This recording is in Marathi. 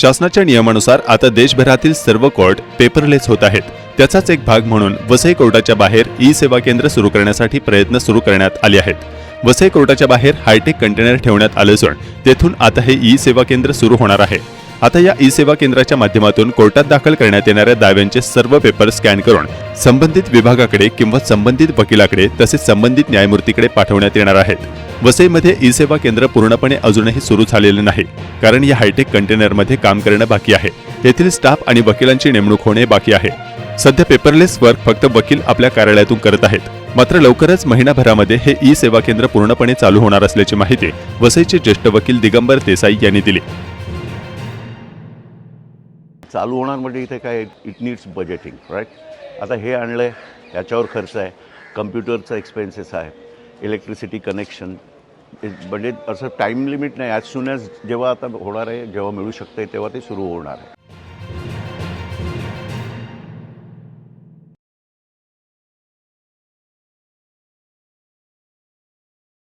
शासनाच्या नियमानुसार आता देशभरातील सर्व कोर्ट पेपरलेस होत आहेत. त्याचाच एक भाग म्हणून वसई कोर्टाच्या बाहेर ई सेवा केंद्र सुरू करण्यासाठी प्रयत्न सुरू करण्यात आले आहेत. वसई कोर्टाच्या बाहेर हायटेक कंटेनर ठेवण्यात आले असून तेथून आता हे ई सेवा केंद्र सुरू होणार आहे. आता या ई सेवा केंद्राच्या माध्यमातून कोर्टात दाखल करण्यात येणाऱ्या दाव्यांचे सर्व पेपर स्कॅन करून संबंधित विभागाकडे किंवा संबंधित वकिलाकडे तसेच संबंधित न्यायमूर्तीकडे पाठवण्यात येणार आहेत. वसईमध्ये ई सेवा केंद्र पूर्णपणे अजूनही सुरू झालेले नाही कारण या हायटेक कंटेनरमध्ये काम करणं बाकी आहे. येथील स्टाफ आणि वकिलांची नेमणूक होणे बाकी आहे. सध्या पेपरलेस वर्क फक्त वकील आपल्या कार्यालयातून करत आहेत. मात्र लवकरच महिनाभरामध्ये हे ई सेवा केंद्र पूर्णपणे चालू होणार असल्याची माहिती वसईचे ज्येष्ठ वकील दिगंबर देसाई यांनी दिली. चालू होणार म्हणजे इथे काय इट नीड्स बजेटिंग राईट आता हे आणलं आहे याच्यावर खर्च आहे. कम्प्युटरचा एक्सपेन्सेस आहे इलेक्ट्रिसिटी कनेक्शन म्हणजे असं टाईम लिमिट नाही. ॲज सुन ॲज जेव्हा आता होणार आहे जेव्हा मिळू शकते तेव्हा ते सुरू होणार आहे.